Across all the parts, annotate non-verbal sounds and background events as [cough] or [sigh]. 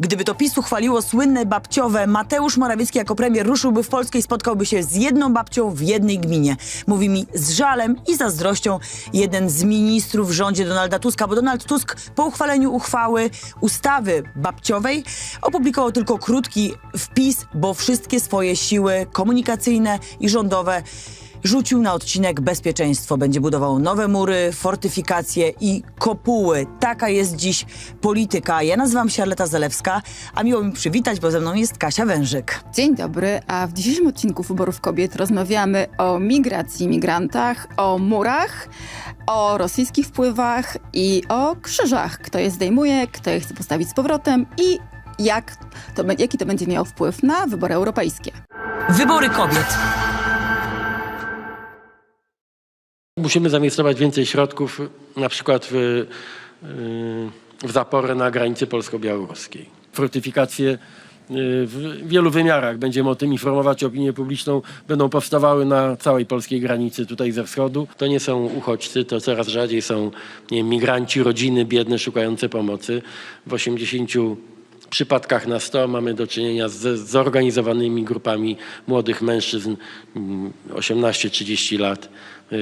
Gdyby to PiS uchwaliło słynne babciowe, Mateusz Morawiecki jako premier ruszyłby w Polskę i spotkałby się z jedną babcią w jednej gminie. Mówi mi z żalem i zazdrością jeden z ministrów w rządzie Donalda Tuska, bo Donald Tusk po uchwaleniu uchwały ustawy babciowej opublikował tylko krótki wpis, bo wszystkie swoje siły komunikacyjne i rządowe rzucił na odcinek bezpieczeństwo. Będzie budował nowe mury, fortyfikacje i kopuły. Taka jest dziś polityka. Ja nazywam się Arleta Zalewska, a miło mi przywitać, bo ze mną jest Kasia Wężyk. Dzień dobry, a w dzisiejszym odcinku Wyborów Kobiet rozmawiamy o migracji, migrantach, o murach, o rosyjskich wpływach i o krzyżach. Kto je zdejmuje, kto je chce postawić z powrotem i jak to, jaki to będzie miało wpływ na wybory europejskie. Wybory kobiet. Musimy zainwestować więcej środków na przykład w, y, w zaporę na granicy polsko-białoruskiej. Fortyfikacje y, w wielu wymiarach, będziemy o tym informować opinię publiczną, będą powstawały na całej polskiej granicy tutaj ze wschodu. To nie są uchodźcy, to coraz rzadziej są nie migranci, rodziny biedne szukające pomocy. W 80 przypadkach na 100 mamy do czynienia z zorganizowanymi grupami młodych mężczyzn mm, 18-30 lat, y,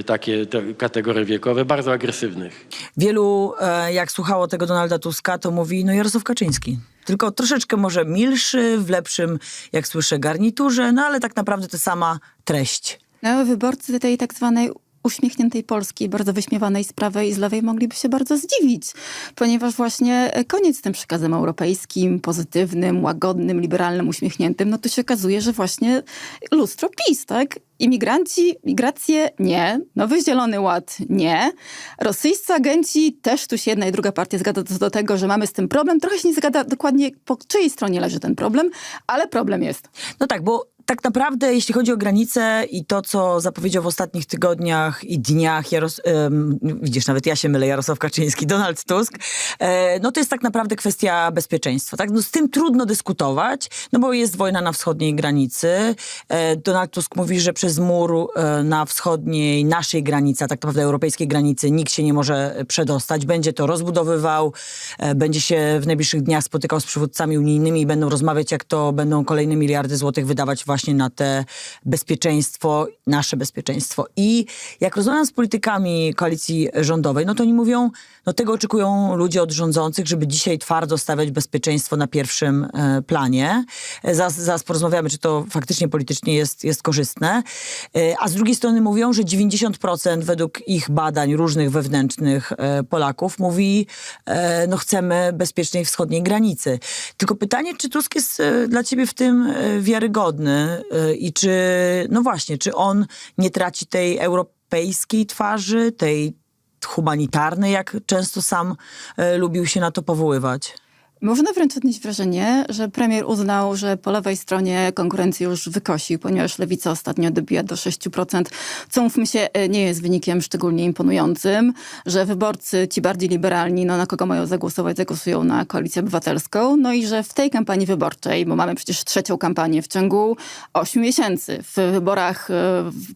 takie te kategorie wiekowe, bardzo agresywnych. Wielu, e, jak słuchało tego Donalda Tuska, to mówi, no Jarosław Kaczyński. Tylko troszeczkę może milszy, w lepszym, jak słyszę, garniturze, no ale tak naprawdę to sama treść. No, wyborcy tej tak zwanej uśmiechniętej Polski, bardzo wyśmiewanej z prawej i z lewej mogliby się bardzo zdziwić, ponieważ właśnie e, koniec z tym przekazem europejskim, pozytywnym, łagodnym, liberalnym, uśmiechniętym, no to się okazuje, że właśnie lustro PiS, tak? Imigranci, migracje nie, Nowy Zielony Ład nie, rosyjscy agenci też tu się jedna i druga partia zgadza co do tego, że mamy z tym problem. Trochę się nie zgadza dokładnie po czyjej stronie leży ten problem, ale problem jest. No tak, bo tak naprawdę, jeśli chodzi o granice i to, co zapowiedział w ostatnich tygodniach i dniach, Jaros- widzisz, nawet ja się mylę, Jarosław Kaczyński, Donald Tusk, e, no to jest tak naprawdę kwestia bezpieczeństwa. Tak? No z tym trudno dyskutować, no bo jest wojna na wschodniej granicy. E, Donald Tusk mówi, że przez mur e, na wschodniej naszej granicy, a tak naprawdę europejskiej granicy, nikt się nie może przedostać. Będzie to rozbudowywał, będzie się w najbliższych dniach spotykał z przywódcami unijnymi i będą rozmawiać, jak to będą kolejne miliardy złotych wydawać właśnie na te bezpieczeństwo, nasze bezpieczeństwo. I jak rozmawiam z politykami koalicji rządowej, no to oni mówią, no tego oczekują ludzie od rządzących, żeby dzisiaj twardo stawiać bezpieczeństwo na pierwszym e, planie. E, Zaraz, zaraz porozmawiamy, czy to faktycznie politycznie jest, jest korzystne. E, a z drugiej strony mówią, że 90% według ich badań różnych wewnętrznych Polaków mówi, no chcemy bezpiecznej wschodniej granicy. Tylko pytanie, czy Tusk jest dla ciebie w tym wiarygodny e, i czy, no właśnie, czy on nie traci tej europejskiej twarzy, tej humanitarnej, jak często sam e, lubił się na to powoływać? Można wręcz odnieść wrażenie, że premier uznał, że po lewej stronie konkurencję już wykosił, ponieważ lewica ostatnio dobija do 6%, co mówmy się e, nie jest wynikiem szczególnie imponującym, że wyborcy, ci bardziej liberalni, no na kogo mają zagłosować, zagłosują na koalicję obywatelską, no i że w tej kampanii wyborczej, bo mamy przecież trzecią kampanię w ciągu 8 miesięcy, w wyborach e,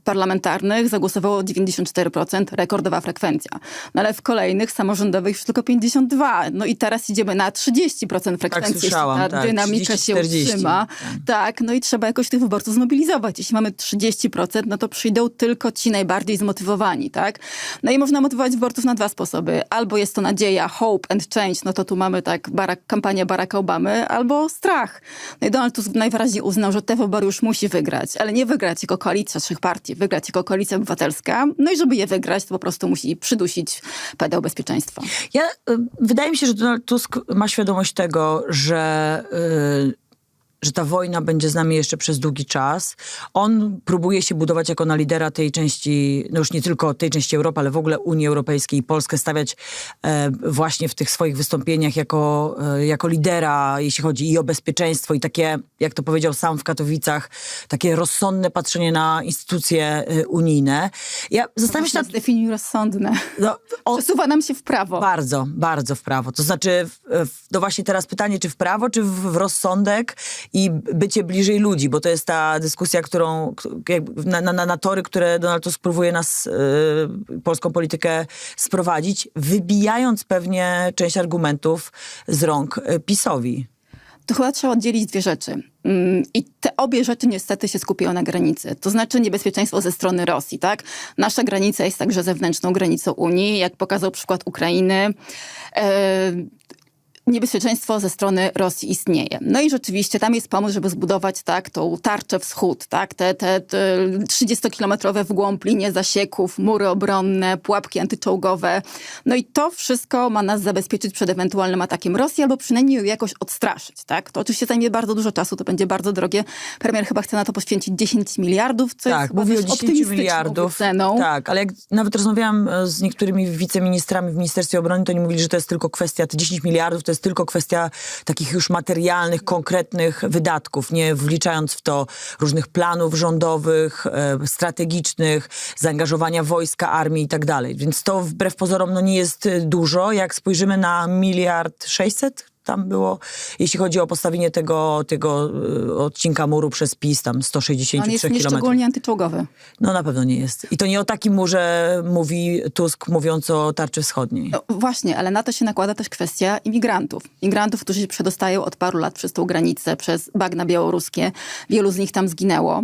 parlamentarnych zagłosowało 94%, rekordowa frekwencja, no ale w kolejnych samorządowych już tylko 52%, no i teraz idziemy na 30% frekwencji, słyszałam, jeśli ta tak, dynamika 30, się 40, utrzyma. tak. Tak, no i trzeba jakoś tych wyborców zmobilizować. Jeśli mamy 30%, no to przyjdą tylko ci najbardziej zmotywowani, tak? No i można motywować wyborców na dwa sposoby. Albo jest to nadzieja, hope and change, no to tu mamy tak Barack, kampanię Baracka Obamy, albo strach. No i Donald Tusk najwyraźniej uznał, że te wybory już musi wygrać, ale nie wygrać jako koalicja trzech partii, wygrać jako koalicja obywatelska. No i żeby je wygrać, to po prostu musi przydusić pedał bezpieczeństwa. Ja, y, wydaje mi się, że Donald Tusk ma świadomość tego, że, y, że ta wojna będzie z nami jeszcze przez długi czas. On próbuje się budować jako na lidera tej części, no już nie tylko tej części Europy, ale w ogóle Unii Europejskiej i Polskę stawiać e, właśnie w tych swoich wystąpieniach jako, e, jako lidera, jeśli chodzi i o bezpieczeństwo i takie, jak to powiedział sam w Katowicach, takie rozsądne patrzenie na instytucje e, unijne. Ja zastanawiam się nad... Zdefiniuj rozsądne. No, o, [laughs] Przesuwa nam się w prawo. bardzo, bardzo w prawo. To znaczy, w, w, no właśnie teraz pytanie, czy w prawo, czy w, w rozsądek i bycie bliżej ludzi, bo to jest ta dyskusja, którą na, na, na tory, które Donald Tusk próbuje nas, y, polską politykę sprowadzić, wybijając pewnie część argumentów z rąk y, PiSowi. To chyba trzeba oddzielić dwie rzeczy. Mm, I te obie rzeczy niestety się skupiają na granicy. To znaczy niebezpieczeństwo ze strony Rosji, tak? Nasza granica jest także zewnętrzną granicą Unii, jak pokazał przykład Ukrainy. Niebezpieczeństwo ze strony Rosji istnieje. No i rzeczywiście tam jest pomysł, żeby zbudować tak, tą tarczę wschód, tak, te, te, te 30-kilometrowe w głąb linie zasieków, mury obronne, pułapki antyczołgowe. No i to wszystko ma nas zabezpieczyć przed ewentualnym atakiem Rosji albo przynajmniej ją jakoś odstraszyć. Tak? To oczywiście zajmie bardzo dużo czasu, to będzie bardzo drogie. Premier chyba chce na to poświęcić 10 miliardów, co tak, jest mówi o dość 10 optymistyczną miliardów. wyceną. Tak, ale jak nawet rozmawiałam e, z niektórymi wiceministrami w Ministerstwie Obrony, to oni mówili, że to jest tylko kwestia, te 10 miliardów to jest tylko kwestia takich już materialnych, konkretnych wydatków, nie wliczając w to różnych planów rządowych, e, strategicznych, zaangażowania wojska, armii i tak dalej. Więc to wbrew pozorom no, nie jest e, dużo. Jak spojrzymy na miliard 600, tam było, jeśli chodzi o postawienie tego, tego e, odcinka muru przez PiS, tam On 163 jest kilometrów. nieszczególnie antyczołgowy. No na pewno nie jest. I to nie o takim murze mówi Tusk, mówiąc o tarczy wschodniej. No, właśnie, ale na to się nakłada też kwestia imigrantów. Imigrantów, którzy się przedostają od paru lat przez tą granicę, przez bagna białoruskie. Wielu z nich tam zginęło.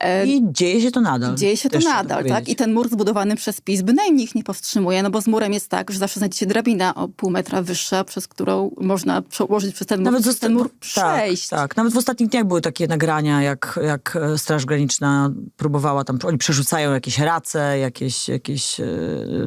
E, I dzieje się to nadal. Dzieje się to nadal, tak? I ten mur zbudowany przez PiS bynajmniej ich nie powstrzymuje, no bo z murem jest tak, że zawsze znajdzie się drabina o pół metra wyższa, przez którą można przełożyć przez ten mur, zosta- ten mur tak, przejść. Tak, nawet w ostatnich dniach były takie nagrania, jak, jak e, Straż Graniczna próbowała tam, oni przerzucają jakieś race, jakieś, jakieś e,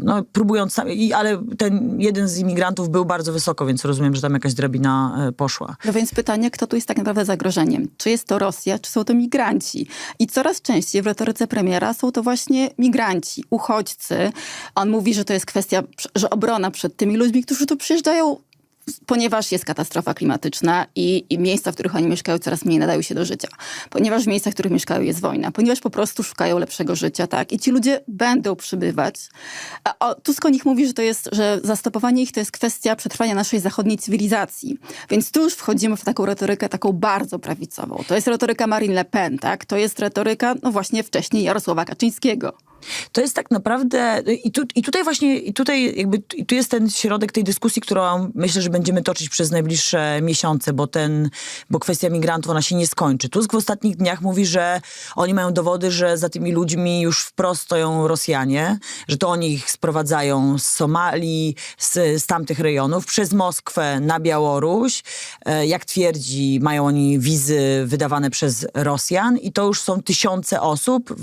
no próbując, tam, i, ale ten jeden z imigrantów był bardzo wysoko, więc rozumiem, że tam jakaś drabina e, poszła. No więc pytanie, kto tu jest tak naprawdę zagrożeniem? Czy jest to Rosja, czy są to migranci? I coraz częściej w retoryce premiera są to właśnie migranci, uchodźcy. On mówi, że to jest kwestia, że obrona przed tymi ludźmi, którzy tu przyjeżdżają ponieważ jest katastrofa klimatyczna i, i miejsca, w których oni mieszkają, coraz mniej nadają się do życia. Ponieważ w miejscach, w których mieszkają, jest wojna. Ponieważ po prostu szukają lepszego życia, tak? I ci ludzie będą przybywać. O, Tusk o nich mówi, że to jest, że zastopowanie ich to jest kwestia przetrwania naszej zachodniej cywilizacji. Więc tu już wchodzimy w taką retorykę taką bardzo prawicową. To jest retoryka Marine Le Pen, tak? To jest retoryka, no właśnie wcześniej Jarosława Kaczyńskiego. To jest tak naprawdę, i, tu, i tutaj właśnie, i tutaj jakby, i tu jest ten środek tej dyskusji, którą myślę, że będziemy toczyć przez najbliższe miesiące, bo ten, bo kwestia migrantów, ona się nie skończy. Tusk w ostatnich dniach mówi, że oni mają dowody, że za tymi ludźmi już wprost stoją Rosjanie, że to oni ich sprowadzają z Somalii, z, z tamtych rejonów, przez Moskwę na Białoruś. E, Jak twierdzi, mają oni wizy wydawane przez Rosjan i to już są tysiące osób,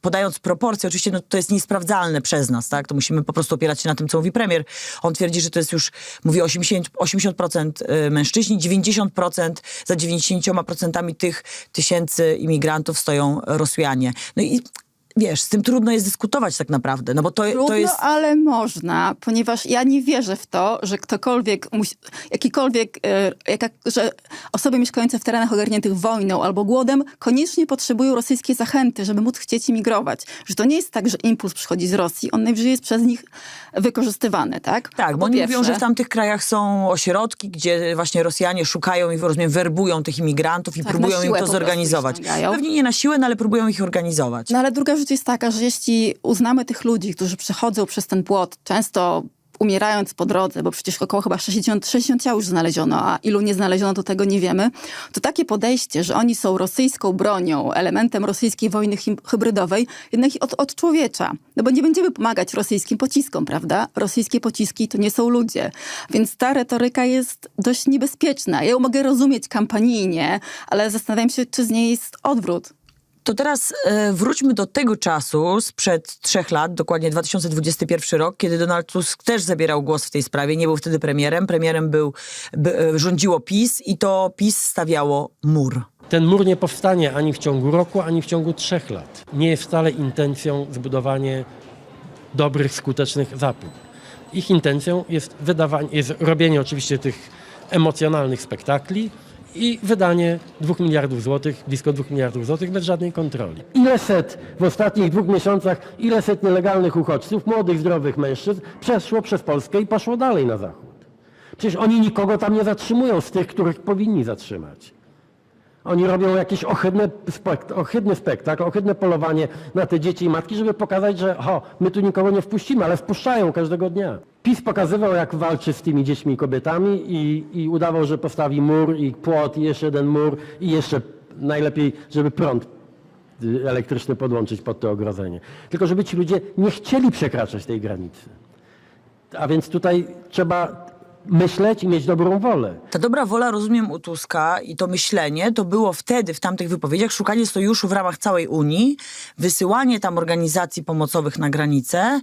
podając proporcje, oczywiście no, to jest niesprawdzalne przez nas, tak? To musimy po prostu opierać się na tym, co mówi premier. On twierdzi, że to jest już, mówi 80%, 80% y, mężczyźni, 90%, za 90% tych tysięcy imigrantów stoją Rosjanie. No i wiesz, z tym trudno jest dyskutować tak naprawdę, no bo to, Trudno, to jest... ale można, ponieważ ja nie wierzę w to, że ktokolwiek, musi, jakikolwiek, e, jaka, że osoby mieszkające w terenach ogarniętych wojną albo głodem koniecznie potrzebują rosyjskiej zachęty, żeby móc chcieć imigrować. Że to nie jest tak, że impuls przychodzi z Rosji, on najwyżej jest przez nich wykorzystywany, tak? Tak, bo po oni pierwsze. mówią, że w tamtych krajach są ośrodki, gdzie właśnie Rosjanie szukają i rozumiem, werbują tych imigrantów i Tak, próbują im to zorganizować. Pewnie nie na siłę, no, ale próbują ich organizować. No ale druga rzecz jest taka, że jeśli uznamy tych ludzi, którzy przechodzą przez ten płot, często umierając po drodze, bo przecież około chyba 60, 60 ciał już znaleziono, a ilu nie znaleziono, to tego nie wiemy, to takie podejście, że oni są rosyjską bronią, elementem rosyjskiej wojny hybrydowej, jednak od, od człowiecza. No bo nie będziemy pomagać rosyjskim pociskom, prawda? Rosyjskie pociski to nie są ludzie. Więc ta retoryka jest dość niebezpieczna. Ja ją mogę rozumieć kampanijnie, ale zastanawiam się, czy z niej jest odwrót. To teraz e, wróćmy do tego czasu sprzed trzech lat, dokładnie 2021 rok, kiedy Donald Tusk też zabierał głos w tej sprawie. Nie był wtedy premierem. Premierem był, by, e, rządziło PiS i to PiS stawiało mur. Ten mur nie powstanie ani w ciągu roku, ani w ciągu trzech lat. Nie jest wcale intencją zbudowanie dobrych, skutecznych zapór. Ich intencją jest wydawanie, jest robienie oczywiście tych emocjonalnych spektakli i wydanie dwóch miliardów złotych, blisko dwóch miliardów złotych bez żadnej kontroli. Ile set w ostatnich dwóch miesiącach, ile set nielegalnych uchodźców, młodych, zdrowych mężczyzn przeszło przez Polskę i poszło dalej na zachód? Przecież oni nikogo tam nie zatrzymują z tych, których powinni zatrzymać. Oni robią jakiś ohydny, spekt, ohydny spektakl, ohydne polowanie na te dzieci i matki, żeby pokazać, że ho, my tu nikogo nie wpuścimy, ale wpuszczają każdego dnia. PiS pokazywał, jak walczy z tymi dziećmi i kobietami i, i udawał, że postawi mur i płot i jeszcze jeden mur i jeszcze najlepiej, żeby prąd y, elektryczny podłączyć pod to ogrodzenie. Tylko żeby ci ludzie nie chcieli przekraczać tej granicy. A więc tutaj trzeba myśleć i mieć dobrą wolę. Ta dobra wola, rozumiem, u Tuska i to myślenie, to było wtedy, w tamtych wypowiedziach, szukanie sojuszu w ramach całej Unii, wysyłanie tam organizacji pomocowych na granicę,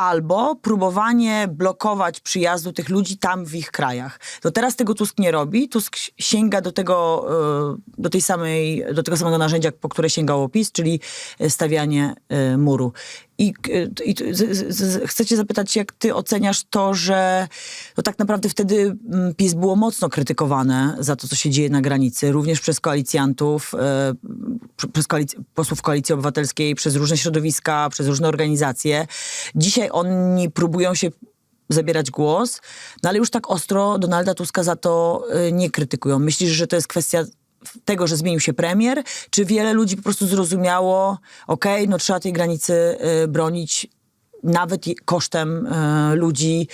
albo próbowanie blokować przyjazdu tych ludzi tam w ich krajach. To teraz tego Tusk nie robi. Tusk sięga do tego, e, do tej samej, do tego samego narzędzia, po które sięgało PiS, czyli e, stawianie e, muru. I, i z, z, cię zapytać, jak ty oceniasz to, że to tak naprawdę wtedy mm, PiS było mocno krytykowane za to, co się dzieje na granicy, również przez koalicjantów, e, pr- przez koalic- posłów Koalicji Obywatelskiej, przez różne środowiska, przez różne organizacje. Dzisiaj oni próbują się zabierać głos, no ale już tak ostro Donalda Tuska za to e, nie krytykują. Myślisz, że to jest kwestia tego, że zmienił się premier, czy wiele ludzi po prostu zrozumiało, okej, no trzeba tej granicy y, bronić nawet kosztem y, ludzi,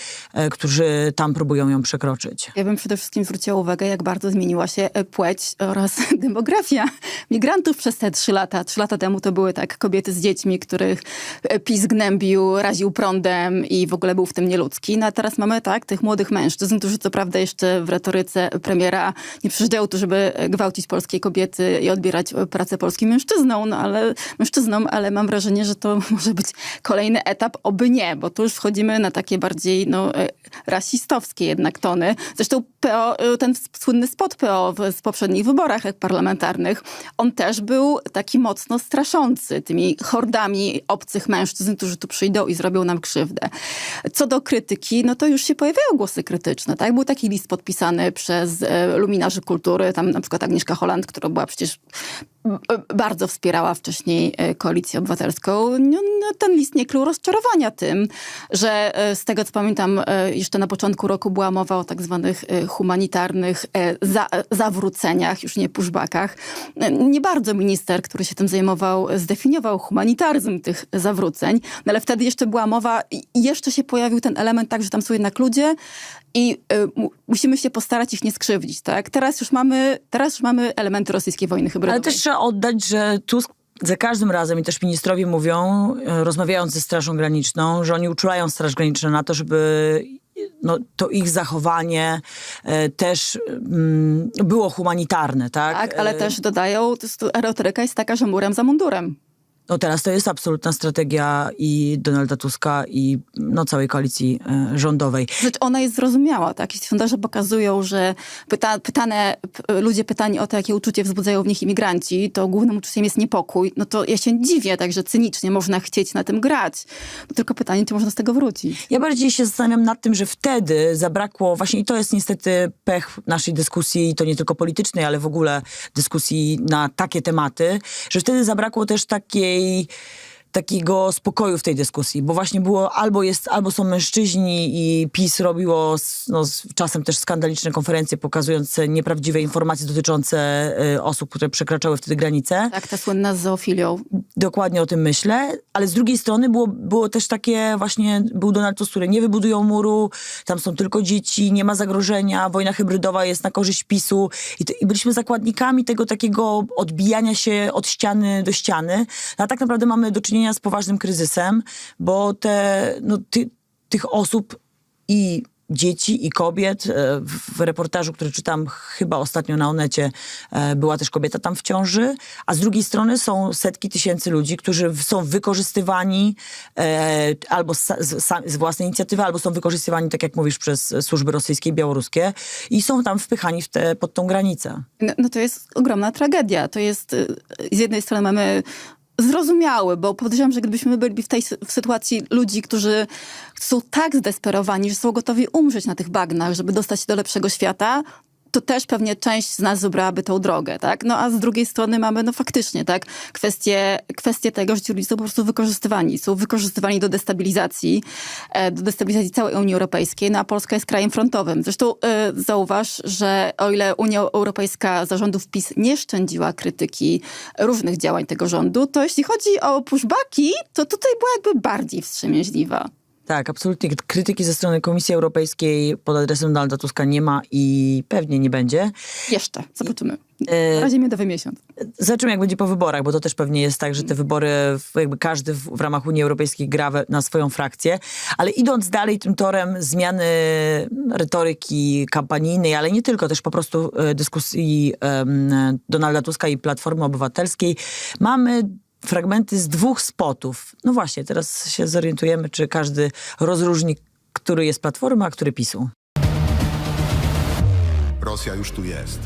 y, którzy tam próbują ją przekroczyć. Ja bym przede wszystkim zwróciła uwagę, jak bardzo zmieniła się e, płeć oraz [laughs] demografia migrantów przez te trzy lata. Trzy lata temu to były tak kobiety z dziećmi, których e, PiS gnębił, raził prądem i w ogóle był w tym nieludzki. No a teraz mamy tak, tych młodych mężczyzn, którzy co prawda jeszcze w retoryce premiera nie przyjeżdżają tu, żeby e, gwałcić polskie kobiety i odbierać e, pracę polskim mężczyznom, no ale, mężczyznom, ale mam wrażenie, że to [laughs] może być kolejny etap, oby nie, bo tu już wchodzimy na takie bardziej no, e, rasistowskie jednak tony. Zresztą PO, e, ten słynny spot PO w, z poprzednich wyborach parlamentarnych, on też był taki mocno straszący tymi hordami obcych mężczyzn, którzy tu przyjdą i zrobią nam krzywdę. Co do krytyki, no to już się pojawiają głosy krytyczne, tak? Był taki list podpisany przez e, luminarzy kultury, tam na przykład Agnieszka Holland, która była przecież bardzo wspierała wcześniej e, koalicję obywatelską. No, no, ten list nie krył rozczarowania tym, że e, z tego co pamiętam, e, jeszcze na początku roku była mowa o tak zwanych e, humanitarnych za, zawróceniach, już nie pushbackach. Nie bardzo minister, który się tym zajmował, zdefiniował humanitaryzm tych zawróceń, no ale wtedy jeszcze była mowa i jeszcze się pojawił ten element tak, że tam są jednak ludzie i y, mu- musimy się postarać ich nie skrzywdzić, tak? Teraz już mamy, teraz już mamy elementy rosyjskiej wojny hybrydowej. Ale też trzeba oddać, że Tusk za każdym razem i też ministrowie mówią, e, rozmawiając ze Strażą Graniczną, że oni uczulają Straż Graniczną na to, żeby no, to ich zachowanie e, też mm, było humanitarne, tak? Tak, ale E, też dodają, retoryka jest taka, że murem za mundurem. No teraz to jest absolutna strategia i Donalda Tuska i no, całej koalicji e, rządowej. Znaczy ona jest zrozumiała, tak? Jeśli sondaże pokazują, że pyta, pytane, ludzie pytani o to, jakie uczucie wzbudzają w nich imigranci, to głównym uczuciem jest niepokój, no to ja się dziwię, także cynicznie można chcieć na tym grać. No tylko pytanie, czy można z tego wrócić. Ja bardziej się zastanawiam nad tym, że wtedy zabrakło, właśnie i to jest niestety pech naszej dyskusji, i to nie tylko politycznej, ale w ogóle dyskusji na takie tematy, że wtedy zabrakło też takiej me. Takiego spokoju w tej dyskusji, bo właśnie było albo jest, albo są mężczyźni i PiS robiło no, czasem też skandaliczne konferencje pokazujące nieprawdziwe informacje dotyczące y, osób, które przekraczały wtedy granice. Tak, ta słynna z zoofilią. Dokładnie o tym myślę, ale z drugiej strony było, było też takie właśnie, był Donald Tusk, który nie wybudują muru, tam są tylko dzieci, nie ma zagrożenia, wojna hybrydowa jest na korzyść PiSu i, to, i byliśmy zakładnikami tego takiego odbijania się od ściany do ściany, no, a tak naprawdę mamy do czynienia z poważnym kryzysem, bo te, no, ty, tych osób i dzieci i kobiet. E, W reportażu, który czytam chyba ostatnio na Onecie, e, była też kobieta tam w ciąży, a z drugiej strony są setki tysięcy ludzi, którzy są wykorzystywani e, albo z własnej inicjatywy, albo są wykorzystywani, tak jak mówisz, przez służby rosyjskie i białoruskie i są tam wpychani w te, pod tą granicę. No, no to jest ogromna tragedia. To jest, y, z jednej strony mamy zrozumiały, bo podejrzewam, że gdybyśmy byli w tej w sytuacji ludzi, którzy są tak zdesperowani, że są gotowi umrzeć na tych bagnach, żeby dostać się do lepszego świata, to też pewnie część z nas wybrałaby tą drogę, tak? No a z drugiej strony mamy, no faktycznie, tak, kwestie, kwestie tego, że ci ludzie są po prostu wykorzystywani, są wykorzystywani do destabilizacji, e, do destabilizacji całej Unii Europejskiej, no a Polska jest krajem frontowym. Zresztą e, zauważ, że o ile Unia Europejska zarządów PiS nie szczędziła krytyki różnych działań tego rządu, to jeśli chodzi o pushbacki, to tutaj była jakby bardziej wstrzemięźliwa. Tak, absolutnie. Krytyki ze strony Komisji Europejskiej pod adresem Donalda Tuska nie ma i pewnie nie będzie. Jeszcze, zobaczymy. E, Na razie miodowy miesiąc. Zobaczymy, jak będzie po wyborach, bo to też pewnie jest tak, że te wybory, jakby każdy w, w ramach Unii Europejskiej gra we, na swoją frakcję. Ale idąc dalej tym torem zmiany retoryki kampanijnej, ale nie tylko, też po prostu e, dyskusji em, Donalda Tuska i Platformy Obywatelskiej, mamy fragmenty z dwóch spotów. No właśnie, teraz się zorientujemy, czy każdy rozróżni, który jest Platformy, a który PiSu. Rosja już tu jest.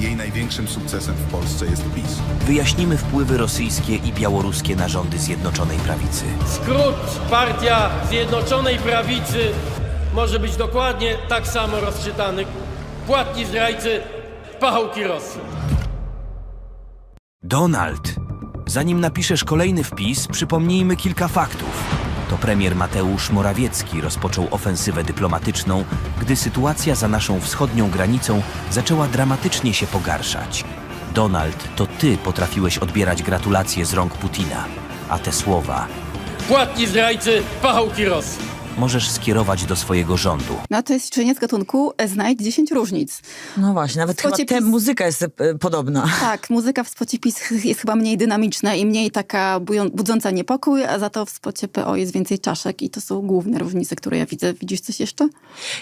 Jej największym sukcesem w Polsce jest PiS. Wyjaśnimy wpływy rosyjskie i białoruskie na rządy Zjednoczonej Prawicy. Skrót partia Zjednoczonej Prawicy może być dokładnie tak samo rozczytany. Płatni zdrajcy, pachołki Rosji. Donald! Zanim napiszesz kolejny wpis, przypomnijmy kilka faktów. To premier Mateusz Morawiecki rozpoczął ofensywę dyplomatyczną, gdy sytuacja za naszą wschodnią granicą zaczęła dramatycznie się pogarszać. Donald, to ty potrafiłeś odbierać gratulacje z rąk Putina, a te słowa Płatni zdrajcy, pachołki Rosji. Możesz skierować do swojego rządu. No to jest ćwiczenie z gatunku e, znajdź 10 różnic. No właśnie, nawet chyba te, PiS. muzyka jest e, podobna. [laughs] Tak, muzyka w spocie PiS jest chyba mniej dynamiczna i mniej taka budząca niepokój, a za to w spocie PO jest więcej czaszek i to są główne różnice, które ja widzę. Widzisz coś jeszcze?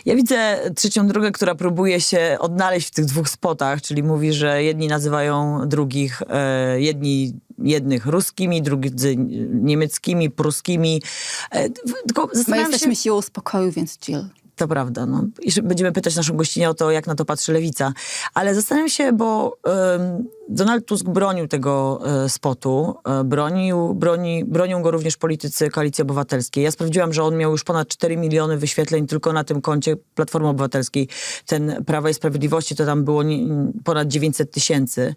Ja widzę trzecią drogę, która próbuje się odnaleźć w tych dwóch spotach, czyli mówi, że jedni nazywają drugich, e, jedni jednych ruskimi, drudzy niemieckimi, pruskimi. E, tylko zastanawiam jesteśmy siłą spokoju, więc chill. to prawda, no. I będziemy pytać naszą gościnę o to, jak na to patrzy lewica. Ale zastanawiam się, bo em, Donald Tusk bronił tego e, spotu, e, bronił, broni, bronią go również politycy Koalicji Obywatelskiej. Ja sprawdziłam, że on miał już ponad 4 miliony wyświetleń tylko na tym koncie Platformy Obywatelskiej. Ten Prawa i Sprawiedliwości to tam było ponad 900 tysięcy.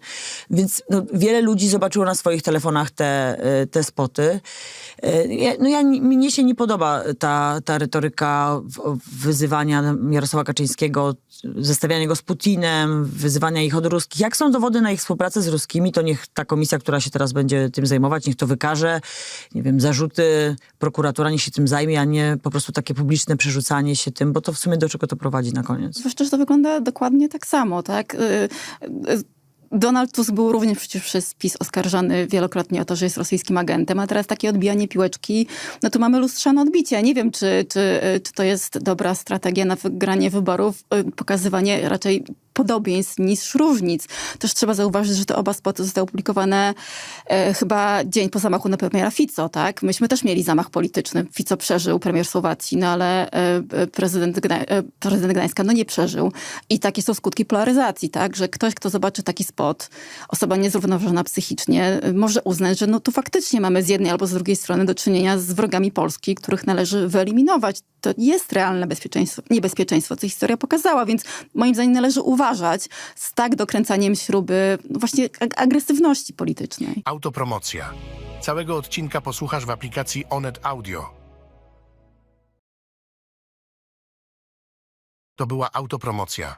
Więc no, wiele ludzi zobaczyło na swoich telefonach te, e, te spoty. No ja, mnie się nie podoba ta, ta retoryka wyzywania Jarosława Kaczyńskiego, zestawiania go z Putinem, wyzywania ich od ruskich. Jak są dowody na ich współpracę z ruskimi, to niech ta komisja, która się teraz będzie tym zajmować, niech to wykaże. Nie wiem, zarzuty, prokuratura niech się tym zajmie, a nie po prostu takie publiczne przerzucanie się tym, bo to w sumie do czego to prowadzi na koniec. Zwłaszcza, że to wygląda dokładnie tak samo, tak? Donald Tusk był również przecież przez PiS oskarżany wielokrotnie o to, że jest rosyjskim agentem, a teraz takie odbijanie piłeczki, no to mamy lustrzane odbicie. Nie wiem, czy, czy, czy to jest dobra strategia na wygranie wyborów, y, pokazywanie raczej podobieństw niż różnic. Też trzeba zauważyć, że te oba spoty zostały opublikowane e, chyba dzień po zamachu na premiera Fico, tak? Myśmy też mieli zamach polityczny. Fico przeżył, premier Słowacji, no ale e, e, prezydent, e, prezydent Gdańska no nie przeżył. I takie są skutki polaryzacji, tak? Że ktoś, kto zobaczy taki spot, osoba niezrównoważona psychicznie, e, może uznać, że no tu faktycznie mamy z jednej albo z drugiej strony do czynienia z wrogami Polski, których należy wyeliminować. To jest realne bezpieczeństwo, niebezpieczeństwo, co historia pokazała, więc moim zdaniem należy uważać z tak dokręcaniem śruby właśnie ag- agresywności politycznej. Autopromocja. Całego odcinka posłuchasz w aplikacji Onet Audio. To była autopromocja.